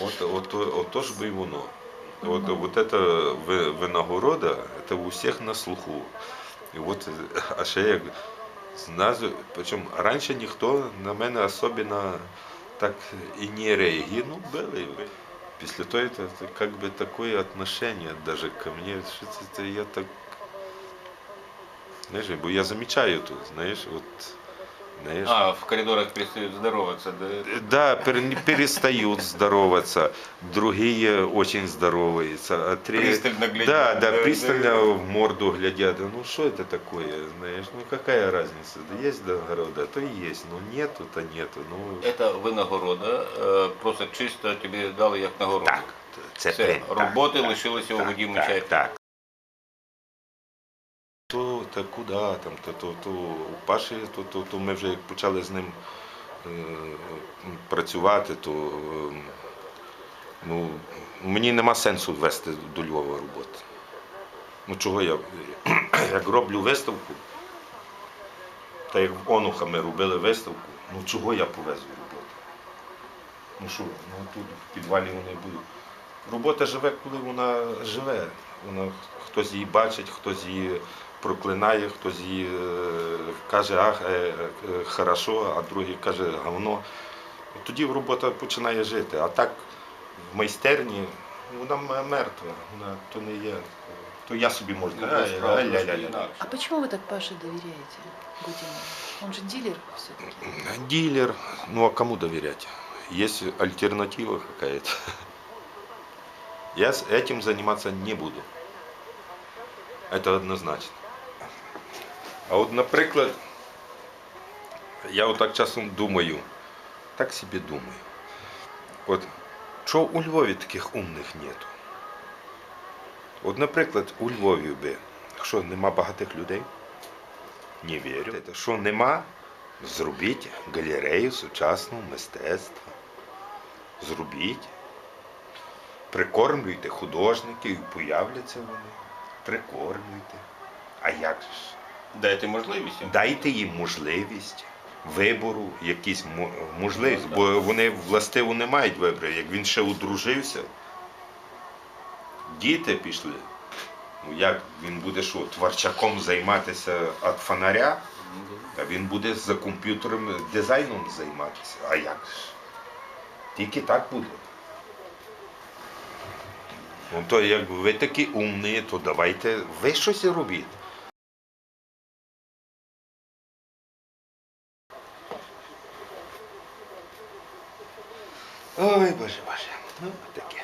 От, от, ото ж би і воно. От, от эта ви- винагорода, це у всіх на слуху. І от, а ще як знаю, причому раніше ніхто на мене особливо так і не реагував, були. Після того це, це как бы такое отношение даже ко мне, що це я так, знаєш, бо я замічаю тут, знаєш, от, знаєш, А, в коридорах перестают здороваться, да? Да, пер- перестают здороваться, другие очень здороваются, а третьи... Пристально глядят, Да, да, да, пристально да. в морду глядят. Ну что это такое, знаешь, ну какая разница? Да есть дорога, то и есть, но нету, то нету. Ну, Это винагорода, е, просто чисто тобі дали як нагороду. так, це Все, премія, роботи так, у Вадима так, Чайка. Так. То, та куди там, то, то, то у Паші, то, то, то ми вже як почали з ним е, працювати, то е, ну, мені нема сенсу вести до Львова роботи. Ну чого я, як роблю виставку, та як в Онуха ми робили виставку, ну чого я повезу роботу? Ну що, ну тут в підвалі вони будуть. Робота живе, коли вона живе. Вона, хтось її бачить, хтось її проклинає, хтось її е, каже, ах, е, е, хорошо, а другий каже говно. Тоді робота починає жити. А так в майстерні вона м- мертва, вона то не є. То я собі можу. Ну, «Ай, справа ай, трошки ля, ля, ля». інакше. А почему вы так Паше доверяете Гудину? Он же дилер все-таки. Дилер, ну а кому доверять? Есть альтернатива какая-то. Я с этим заниматься не буду. Это однозначно. А от, наприклад, я отак часом думаю, так собі думаю. От, що у Львові таких умних нету? От, наприклад, у Львові би, що нема багатих людей? Не вірю. Що нема, зробіть галерею сучасного мистецтва. Зробіть. Прикормлюйте художників, появляться вони. Прикормлюйте. А як же? Дайте можливість. їм. Дайте їм можливість вибору, якісь можливість, бо вони властиво не мають вибору. Як він ще одружився, діти пішли. Ну як він буде що, творчаком займатися від фонаря, а він буде за комп'ютером дизайном займатися. А як? Тільки так буде. Ну, то як ви такі умні, то давайте ви щось робіть. Ой, боже, боже. Ну, таке.